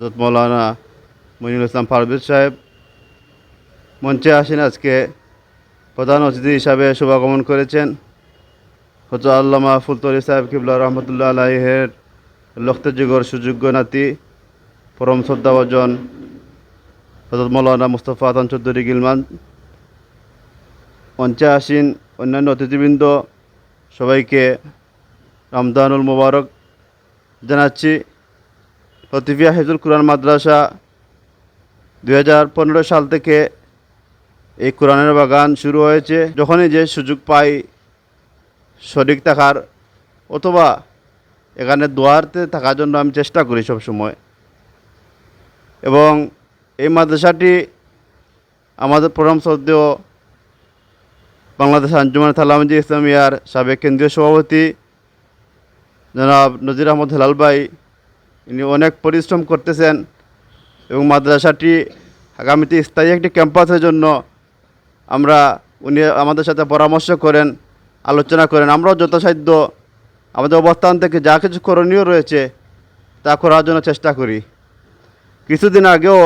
হজরত মৌলানা মইনুল ইসলাম পারভেজ সাহেব, মঞ্চে আসেন আজকে। প্রধান অতিথি হিসাবে শুভাগমন করেছেন। হজরত আল্লামা ফুলতলি সাহেব কিবলা রহমতুল্লাহ আলাইহের লখতেযুগর সুযোগ্য নাতি, পরম শ্রদ্ধাভজন হজরত মৌলানা মুস্তফা আতান চৌধুরী গিলমান। মঞ্চে আসীন অন্যান্য অতিথিবৃন্দ, সবাইকে রমদানুল মোবারক জানাচ্ছি। লতিফিয়া হেজুল কোরআন মাদ্রাসা দু হাজার পনেরো সাল থেকে এই কোরআনের বাগান শুরু হয়েছে। যখনই যে সুযোগ পাই, শরিক থাকার অথবা এখানে দোয়ারতে থাকার জন্য আমি চেষ্টা করি সব সময় এবং এই মাদ্রাসাটি আমাদের প্রথম শ্রদ্ধেয় বাংলাদেশ আঞ্জুমান থালামজি ইসলামিয়ার সাবেক কেন্দ্রীয় সভাপতি জনাব নজির আহমদ হেলাল ভাই ইনি অনেক পরিশ্রম করতেছেন এবং মাদ্রাসাটি আগামীতে স্থায়ী একটি ক্যাম্পাসের জন্য আমরা উনি আমাদের সাথে পরামর্শ করেন, আলোচনা করেন। আমরাও যথাসাধ্য আমাদের অবস্থান থেকে যা কিছু করণীয় রয়েছে তা করার জন্য চেষ্টা করি। কিছুদিন আগেও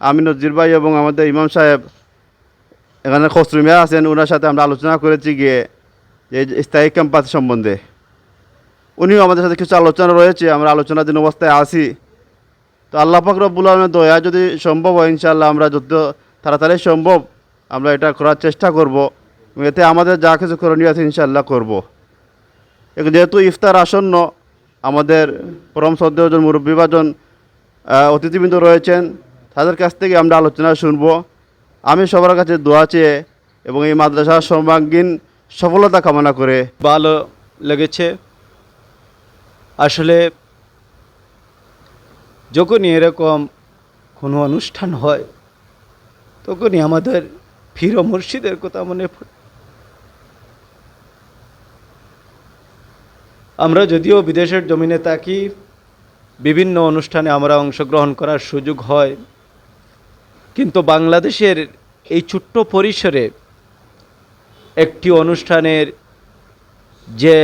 আমি নজির ভাই এবং আমাদের ইমাম সাহেব, এখানে খসরুমিয়া আছেন ওনার সাথে আমরা আলোচনা করেছি গিয়ে এই স্থায়ী ক্যাম্পাস সম্বন্ধে। উনিও আমাদের সাথে কিছু আলোচনা রয়েছে, আমরা আলোচনাধীন অবস্থায় আছি। তো আল্লাহ পাক রব্বুল আলমের দয়া যদি সম্ভব হয় ইনশাল্লাহ আমরা যত তাড়াতাড়ি সম্ভব, আমরা এটা করার চেষ্টা করব। এতে আমাদের যা কিছু করণীয় আছে ইনশাল্লাহ করব। যেহেতু ইফতার আসন্ন, আমাদের পরম শ্রদ্ধেয়জন মুরব্বীবাজন অতিথিবৃন্দ রয়েছেন, তাদের কাছ থেকে আমরা আলোচনা শুনব। আমি সবার কাছে দোয়া চেয়ে এবং এই মাদ্রাসার সর্বাঙ্গীন সফলতা কামনা করে। ভালো লেগেছে। আসলে যখনই এরকম কোনো অনুষ্ঠান হয়, তখনই আমাদের ফির মুর্শিদের কথা মনে পড়ে। আমরা যদিও বিদেশের জমিনে থাকি, বিভিন্ন অনুষ্ঠানে আমরা অংশগ্রহণ করার সুযোগ হয়, কিন্তু বাংলাদেশের এই ছোট্ট পরিসরে একটি অনুষ্ঠানের যে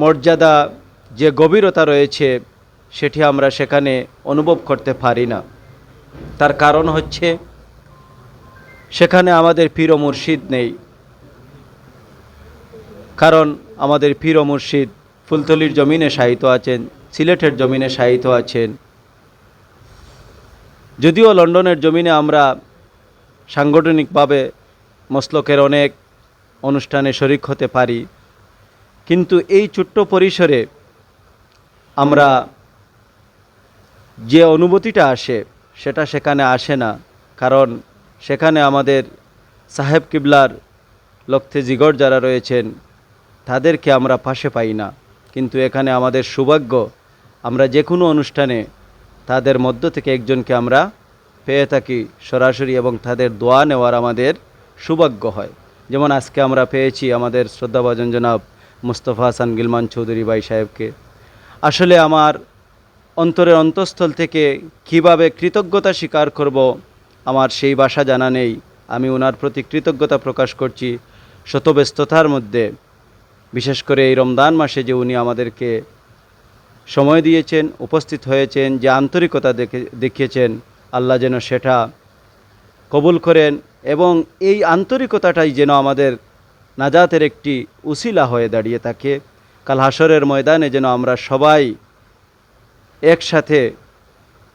মর্যাদা যে গভীরতা রয়েছে, সেটি আমরা সেখানে অনুভব করতে পারি না। তার কারণ হচ্ছে, সেখানে আমাদের পীর মুর্শিদ নেই। কারণ আমাদের পীর মুর্শিদ ফুলতলির জমিনে সাহিত্য আছেন, সিলেটের জমিনে সাহিত্য আছেন। যদিও লন্ডনের জমিনে আমরা সাংগঠনিকভাবে মসলকের অনেক অনুষ্ঠানে শরিক হতে পারি, কিন্তু এই ছোট্ট পরিসরে আমরা যে অনুভূতিটা আসে, সেটা সেখানে আসে না। কারণ সেখানে আমাদের সাহেব কিবলার লক্ষ্যে জিগর যারা রয়েছেন, তাদেরকে আমরা পাশে পাই না। কিন্তু এখানে আমাদের সৌভাগ্য, আমরা যে কোনো অনুষ্ঠানে তাদের মধ্য থেকে একজনকে আমরা পেয়ে থাকি সরাসরি এবং তাদের দোয়া নেওয়ার আমাদের সৌভাগ্য হয়। যেমন আজকে আমরা পেয়েছি আমাদের শ্রদ্ধাভাজন জনাব মুস্তফা হাসান গিলমান চৌধুরী ভাই সাহেবকে। আসলে আমার অন্তরের অন্তঃস্থল থেকে কীভাবে কৃতজ্ঞতা স্বীকার করব, আমার সেই ভাষা জানা নেই। আমি ওনার প্রতি কৃতজ্ঞতা প্রকাশ করছি শতব্যস্ততার মধ্যে। বিশেষ করে এই রমদান মাসে যে উনি আমাদেরকে সময় দিয়েছেন, উপস্থিত হয়েছেন, যে আন্তরিকতা দেখে, দেখিয়েছেন, আল্লাহ যেন সেটা কবুল করেন এবং এই আন্তরিকতাটাই যেন আমাদের নাজাতের একটি উসিলা হয়ে দাঁড়িয়ে থাকে। কাল হাসরের ময়দানে যেন আমরা সবাই একসাথে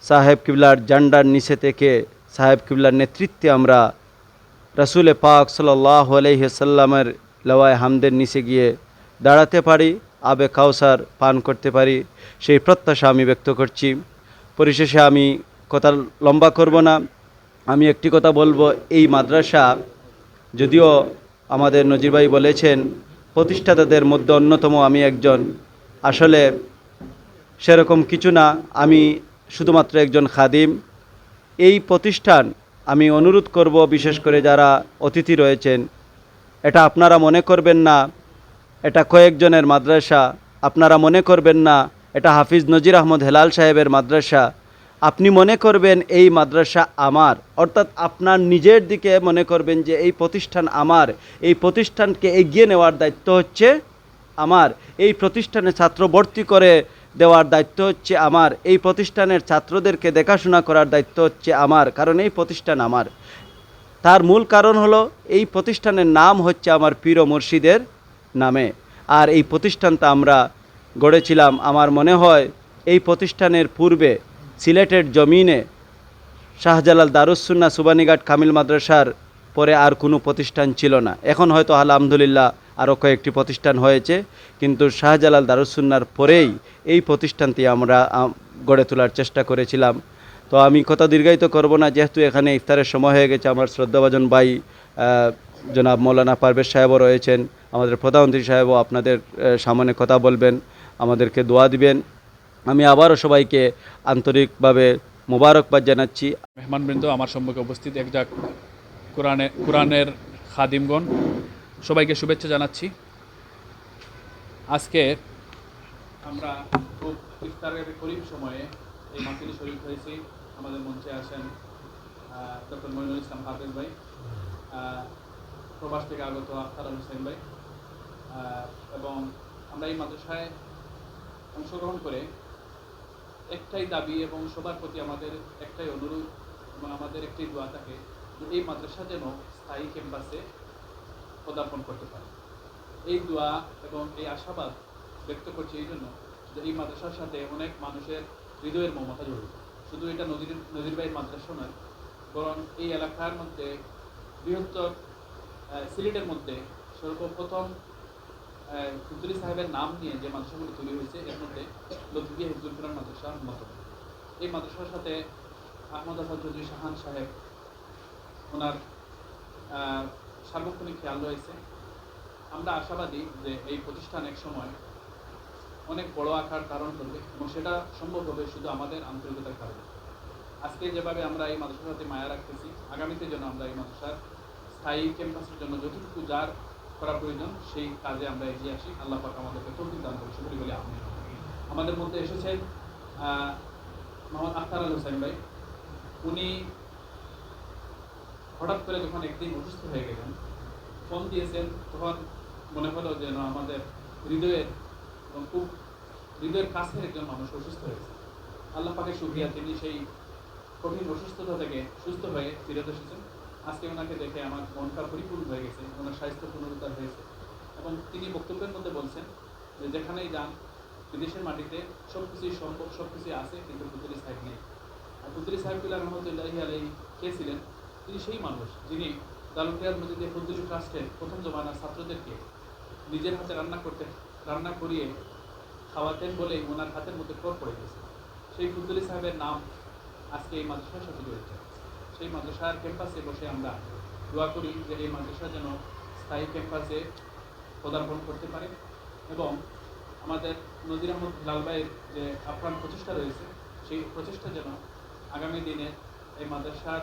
সাহেব কিবলার জান্ডার নিচে থেকে সাহেব কিবলার নেতৃত্বে আমরা রাসুলে পাক সাল্লাহ আলহিসাল্লামের লওয়ায় হামদের নিচে গিয়ে দাঁড়াতে পারি, আবে কাউসার পান করতে পারি, সেই প্রত্যাশা আমি ব্যক্ত করছি। পরিশেষে আমি কথা লম্বা করব না। আমি একটি কথা বলব, এই মাদ্রাসা যদিও আমাদের নজিরবাই বলেছেন প্রতিষ্ঠাতাদের মধ্যে অন্যতম আমি একজন। আসলে সেরকম কিছু না, আমি শুধুমাত্র একজন খাদিম। এই প্রতিষ্ঠান আমি অনুরোধ করব বিশেষ করে যারা অতিথি রয়েছেন, এটা আপনারা মনে করবেন না, এটা কয়েকজনের মাদ্রাসা, আপনারা মনে করবেন না, এটা হাফিজ নজির আহমদ হেলাল সাহেবের মাদ্রাসা আপনি মনে করবেন এই মাদ্রাসা আমার, অর্থাৎ আপনার নিজের দিকে মনে করবেন যে এই প্রতিষ্ঠান আমার, এই প্রতিষ্ঠানকে এগিয়ে নেওয়ার দায়িত্ব হচ্ছে আমার, এই প্রতিষ্ঠানে ছাত্র ভর্তি করে দেওয়ার দায়িত্ব হচ্ছে আমার, এই প্রতিষ্ঠানের ছাত্রদেরকে দেখাশোনা করার দায়িত্ব হচ্ছে আমার, কারণ এই প্রতিষ্ঠান আমার। তার মূল কারণ হলো এই প্রতিষ্ঠানের নাম হচ্ছে আমার পীর মুর্শিদের নামে। আর এই প্রতিষ্ঠানটা আমরা গড়েছিলাম, আমার মনে হয় এই প্রতিষ্ঠানের পূর্বে সিলেটের জমিনে শাহজালাল দারুসুন্না সুবানীঘাট কামিল মাদ্রাসার পরে আর কোনো প্রতিষ্ঠান ছিল না। এখন হয়তো আলহামদুলিল্লাহ আরও কয়েকটি প্রতিষ্ঠান হয়েছে, কিন্তু শাহজালাল দারুসুন্নার পরেই এই প্রতিষ্ঠানটি আমরা গড়ে তোলার চেষ্টা করেছিলাম। তো আমি কথা দীর্ঘায়িত করব না, যেহেতু এখানে ইফতারের সময় হয়ে গেছে। আমার শ্রদ্ধাভাজন ভাই জনাব মৌলানা পারভেজ সাহেবও রয়েছেন। আমাদের প্রধানমন্ত্রী সাহেবও আপনাদের সামনে কথা বলবেন, আমাদেরকে দোয়া দিবেন। আমি আবারও সবাইকে আন্তরিকভাবে মোবারকবাদ জানাচ্ছি। মেহমানবৃন্দ আমার সম্মুখে উপস্থিত একজাক কোরআনে কোরআনের খাদিমগণ, সবাইকে শুভেচ্ছা জানাচ্ছি। আজকে আমরা খুব ইফতারের করিম সময়ে এই মাহফিলে শরীর হয়েছি। আমাদের মঞ্চে আসেন ডক্টর মইনুল ইসলাম হাফেজ ভাই প্রবাস থেকে আগত আখতার হোসেন ভাই এবং আমরা এই মাদ্রাসায় অংশগ্রহণ করে একটাই দাবি এবং সবার প্রতি আমাদের একটাই অনুরোধ এবং আমাদের একটি দোয়া থাকে যে এই মাদ্রাসা যেন স্থায়ী ক্যাম্পাসে পদার্পণ করতে পারে। এই দোয়া এবং এই আশাবাদ ব্যক্ত করছি এই জন্য যে এই মাদ্রাসার সাথে অনেক মানুষের হৃদয়ের মমতা জড়িত। শুধু এটা নদীর নদীর বাইর মাদ্রাসা নয়, বরং এই এলাকার মধ্যে বৃহত্তর সিলেটের মধ্যে সর্বপ্রথম ফুতুলি সাহেবের নাম নিয়ে যে মাদ্রাসাগুলো তৈরি হয়েছে, এর মধ্যে লতিফিয়া হিফজুল কোরআন মাদ্রাসা অন্যতম এই মাদ্রাসার সাথে আহমদ আসাদ চৌধুরী শাহান সাহেব, ওনার সার্বক্ষণিক খেয়াল রয়েছে। আমরা আশাবাদী যে এই প্রতিষ্ঠান এক সময় অনেক বড় আকার ধারণ করবে এবং সেটা সম্ভব হবে শুধু আমাদের আন্তরিকতার কারণে। আজকে যেভাবে আমরা এই মাদ্রাসার সাথে মায়া রাখতেছি, আগামীতে যেন আমরা এই মাদ্রাসার স্থায়ী ক্যাম্পাসের জন্য যতটুকু যার করা প্রয়োজন, সেই কাজে আমরা এগিয়ে আসি। আল্লাহ পাক আমাদেরকে তৌফিক দান করে শুক্রি বলে আমি আমাদের মধ্যে এসেছেন মোহাম্মদ আখতার আল হোসেন ভাই। উনি হঠাৎ করে যখন একদিন অসুস্থ হয়ে গেলেন, ফোন দিয়েছেন, তখন মনে হলো যেন আমাদের হৃদয়ের খুব হৃদয়ের কাছের একজন মানুষ অসুস্থ হয়েছে। আল্লাহ পাকে সুক্রিয়া তিনি সেই কঠিন অসুস্থতা থেকে সুস্থ হয়ে ফিরত এসেছেন। আজকে ওনাকে দেখে আমার মনটা পরিপূর্ণ হয়ে গেছে, ওনার স্বাস্থ্য পুনরুদ্ধার হয়েছে। এবং তিনি বক্তব্যের মধ্যে বলছেন যে যেখানেই যান, বিদেশের মাটিতে সব কিছুই সম্ভব সব কিছুই আছে, কিন্তু পুতুলি সাহেব নেই। আর পুতুলি সাহেবুল্লাহ রহমতুল্লাহ আলাই কে ছিলেন? তিনি সেই মানুষ যিনি দালুকিয়ার মধ্যে ফজলুল ট্রাস্টের প্রথম জমানার ছাত্রদেরকে নিজের হাতে রান্না করতে, রান্না করিয়ে খাওয়াতেন বলেই ওনার হাতের মধ্যে কর পড়ে গেছে। সেই ফুতুলি সাহেবের নাম আজকে এই মাদ্রাসার সাথে জড়িত। সেই মাদ্রাসার ক্যাম্পাসে বসে আমরা দোয়া করি যে এই মাদ্রাসা যেন স্থায়ী ক্যাম্পাসে পদার্পণ করতে পারে এবং আমাদের নজির আহমদ লালবাইয়ের যে আপ্রাণ প্রচেষ্টা রয়েছে, সেই প্রচেষ্টা যেন আগামী দিনে এই মাদ্রাসার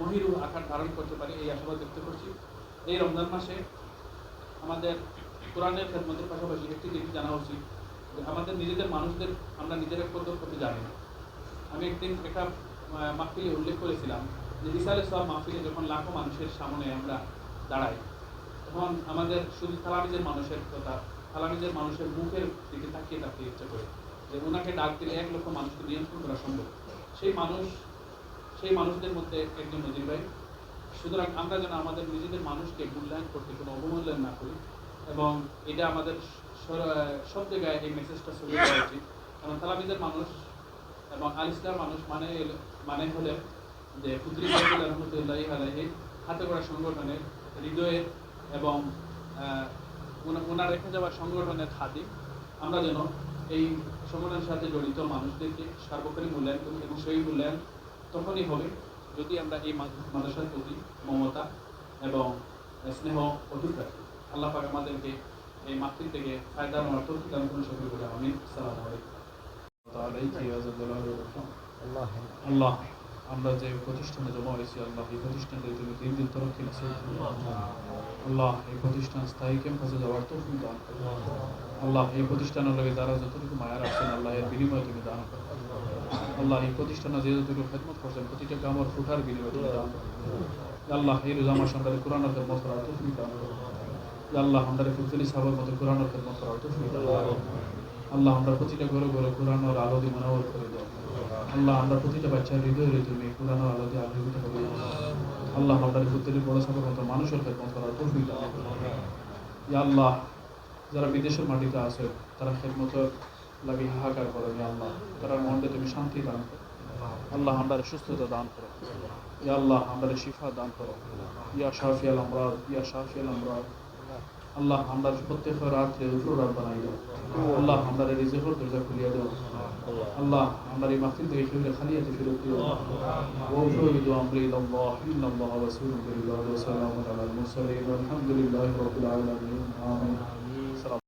মহিরু আকার ধারণ করতে পারে এই আশাবাদ ব্যক্ত করছি। এই রমজান মাসে আমাদের কোরআনের খেদমতের পাশাপাশি একটি জিনিস জানা উচিত আমাদের নিজেদের মানুষদের আমরা নিজেরা করতে জানি না। আমি একদিন একটা মাহফিলে উল্লেখ করেছিলাম যে ইসালে সব মাহফিলে যখন লাখো মানুষের সামনে আমরা দাঁড়াই, তখন আমাদের শুধু থালামিজের মানুষের কথা থালামিজের মানুষের মুখের দিকে তাকিয়ে তাকিয়ে ইচ্ছা করে যে ওনাকে ডাক দিলে এক লক্ষ মানুষকে নিয়ন্ত্রণ করা সম্ভব। সেই মানুষ, সেই মানুষদের মধ্যে একজন নজির ভাই। সুতরাং আমরা যেন আমাদের নিজেদের মানুষকে মূল্যায়ন করতে কোনো অবমূল্যায়ন না করি এবং এটা আমাদের সব জায়গায় এই মেসেজটা ছড়িয়ে দেওয়া উচিত। কারণ তালামিজের মানুষ এবং আল ইসলাম মানুষ মানে মানে হলে যে সাহেবুল রহমতুল্লাহ হাতে করা সংগঠনের হৃদয়ের এবং ওনার রেখে যাওয়া সংগঠনের খাদি। আমরা যেন এই সংগঠনের সাথে জড়িত মানুষদেরকে সার্বক্ষণিক মূল্যায়ন করি এবং সেই মূল্যায়ন তখনই হবে যদি আমরা এই মা- মাদ্রাসার প্রতি মমতা এবং স্নেহ অটুট রাখি। আল্লাহ আমাদেরকে এই মাতৃ থেকে ফায়দা তৌফিক দান করুন সকল বলে আমিন। আসসালামু আলাইকুম। আল্লাহ। আমরা যে প্রতিষ্ঠানে জমা হয়েছি আল্লাহ এই প্রতিষ্ঠানকে তুমি দিন দিন করো। আল্লাহ এই প্রতিষ্ঠান স্থায়ী ক্যাম্পাসে যাওয়ার তৌফিক দান করো। আল্লাহ এই প্রতিষ্ঠানের লগে দ্বারা যতটুকু মায়া রাখছেন আল্লাহ এর বিনিময়ে তুমি দান আল্লাহ এই প্রতিষ্ঠানে যে যতটুকু খেদমত করছেন প্রতিটা কামর ফুটার বিনিময়ে তুমি দান আল্লাহ এই রোজা আমরা কোরআনের খেদমত করার তৌফিক দান আল্লাহ আমরা ফুলতলি সাহাবার মতো কোরআনের খেদমত করার তৌফিক দান করো। আল্লাহ, আমরা প্রতিটা ঘরে ঘরে কোরআন আর আলো দিয়ে মনোবর করে দাও। আল্লাহ, আমরা প্রতিটা বাচ্চার হৃদয় তুমি কোরআন আর আলো দিয়ে আলোকিত দাও আল্লাহ, আমরা প্রত্যেকের বড় সবার মতো মানুষের খেদমত করার দাও। আল্লাহ, যারা বিদেশের মাটিতে আছে, তারা খেদমত লাগে হাহাকার করো ইয়া আল্লাহ। তারা মনটা তুমি শান্তি দান করো। আল্লাহ, আমরা সুস্থতা দান করো। ইয়া আল্লাহ, আমরা শিফা দান করো। ইয়া শাফিয়াল আমরাদ, ইয়া শাফিয়াল আমরাদ। আল্লাহ আমরা প্রত্যেক রাত্রে উঠো রাত বানাই দাও আল্লাহ আমরা রিজেকর দরজা খুলিয়ে দাও আল্লাহ আমরা এই মাহফিল থেকে ফিরে খালিয়াতে ফিরত দিও وأفوض أمري إلى الله إن الله رسول بالله وسلام على المرسلين والحمد لله رب العالمين آمين